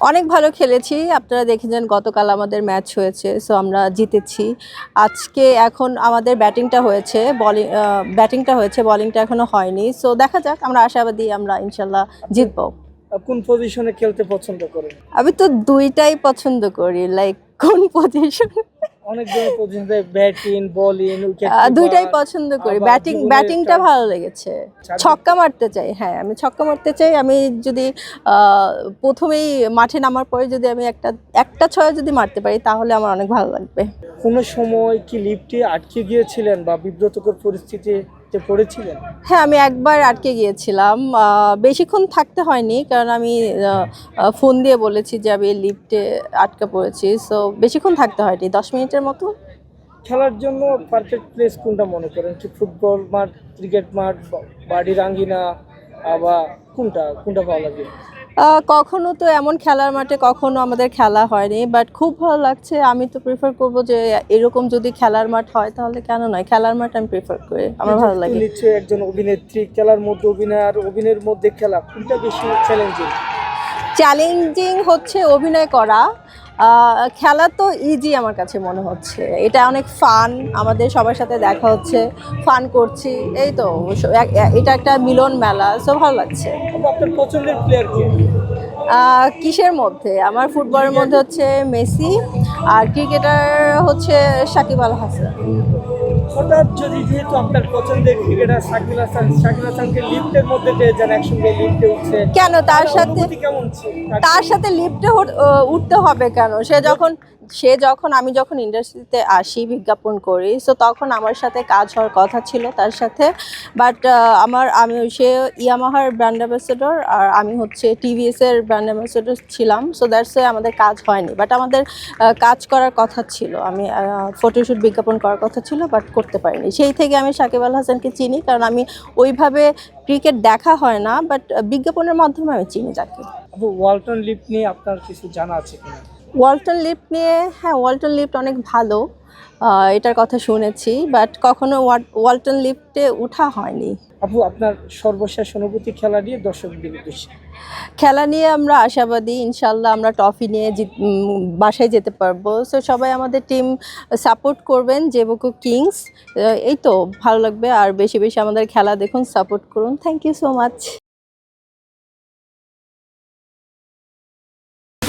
অনেক ভালো খেলেছি। আপনারা দেখেছেন গতকাল আমাদের ম্যাচ হয়েছে সো আমরা জিতেছি। আজকে এখন আমাদের ব্যাটিংটা হয়েছে বলিং ব্যাটিংটা হয়েছে বলিংটা এখনও হয়নি। সো দেখা যাক আমরা আশাবাদী আমরা ইনশাল্লাহ জিতব। কোন পজিশনে খেলতে পছন্দ করি আমি তো দুইটাই পছন্দ করি লাইক কোন পজিশন অনেক ধরনের পজিশন ব্যাটিং বোলিং দুইটাই পছন্দ করি। ব্যাটিং ব্যাটিংটা ভালো লেগেছে। ছক্কা মারতে চাই হ্যাঁ আমি ছক্কা মারতে চাই। আমি যদি প্রথমেই মাঠে নামার পরে যদি আমি একটা একটা ছয় যদি মারতে পারি তাহলে আমার অনেক ভালো লাগবে। কোনো সময় কি লিফটে আটকে গিয়েছিলেন বা বিব্রতকর পরিস্থিতিতে পড়েছিলেন? হ্যাঁ আমি একবার আটকে গিয়েছিলাম। বেশিক্ষণ থাকতে হয়নি কারণ আমি ফোন দিয়ে বলেছি যে আমি লিফটে আটকে পড়েছি। সো বেশিক্ষণ থাকতে হয়নি দশ মিনিটের মতো। খেলার জন্য পারফেক্ট প্লেস কোনটা মনে করেন? কি ফুটবল মাঠ ক্রিকেট মাঠ বাড়ির আঙ্গিনা আবার কোনটা কোনটা ভালো লাগে? কখনো তো এমন খেলার মাঠে কখনো আমাদের খেলা হয়নি বাট খুব ভালো লাগছে। আমি তো প্রিফার করব যে এরকম যদি খেলার মাঠ হয় তাহলে কেন নয়? খেলার মাঠ আমি প্রিফার করি। আমার ভালো লাগে। নিশ্চয়ই একজন অভিনেত্রী খেলার মধ্যে অভিনয় আর অভিনয়ের মধ্যে খেলা কোনটা বেশি চ্যালেঞ্জিং চ্যালেঞ্জিং হচ্ছে অভিনয় করা। খেলা তো ইজি আমার কাছে মনে হচ্ছে। এটা অনেক ফান আমাদের সবার সাথে দেখা হচ্ছে ফান করছি এই তো এটা একটা মিলন মেলা সো ভালো লাগছে। কিসের মধ্যে? আমার ফুটবলের মধ্যে হচ্ছে মেসি আর ক্রিকেটার হচ্ছে সাকিব আল হাসান। হঠাৎ যদি যেহেতু আপনার পছন্দের ক্রিকেটার শাকিল হাসান শাকিল হাসানকে লিফটের মধ্যে পেয়ে যান একসঙ্গে লিফটে উঠছে। কেন? তার সাথে কেমন তার সাথে লিফটে উঠতে হবে কেন? সে যখন সে যখন আমি যখন ইন্ডাস্ট্রিতে আসি বিজ্ঞাপন করি সো তখন আমার সাথে কাজ হওয়ার কথা ছিল তার সাথে। বাট আমার আমি সে ইয়ামাহার ব্র্যান্ড অ্যাম্বাসেডর আর আমি হচ্ছে টিভিএস এর ব্র্যান্ড অ্যাম্বাসেডর ছিলাম সো দ্যাটস আমাদের কাজ হয়নি। বাট আমাদের আহ, কাজ করার কথা ছিল। আমি ফটোশ্যুট বিজ্ঞাপন করার কথা ছিল বাট করতে পারিনি। সেই থেকে আমি সাকিব আল হাসানকে চিনি, কারণ আমি ওইভাবে ক্রিকেট দেখা হয় না বাট বিজ্ঞাপনের মাধ্যমে আমি চিনি তাকে। ওয়ালটন লিপ নিয়ে আপনার কিছু জানা আছে কিনা? ওয়ালটন লিফট নিয়ে হ্যাঁ ওয়ালটন লিফট অনেক ভালো এটার কথা শুনেছি বাট কখনো ওয়ালটন লিফটে ওঠা হয়নি। আপু আপনার সর্বশেষ অনুভূতি খেলা নিয়ে দর্শকদের উদ্দেশ্যে? খেলা নিয়ে আমরা আশাবাদী ইনশাল্লাহ আমরা ট্রফি নিয়ে বাসায় যেতে পারব। সো সবাই আমাদের টিম সাপোর্ট করবেন জেবুকু কিংস এই তো ভালো লাগবে। আর বেশি বেশি আমাদের খেলা দেখুন সাপোর্ট করুন। Thank you so much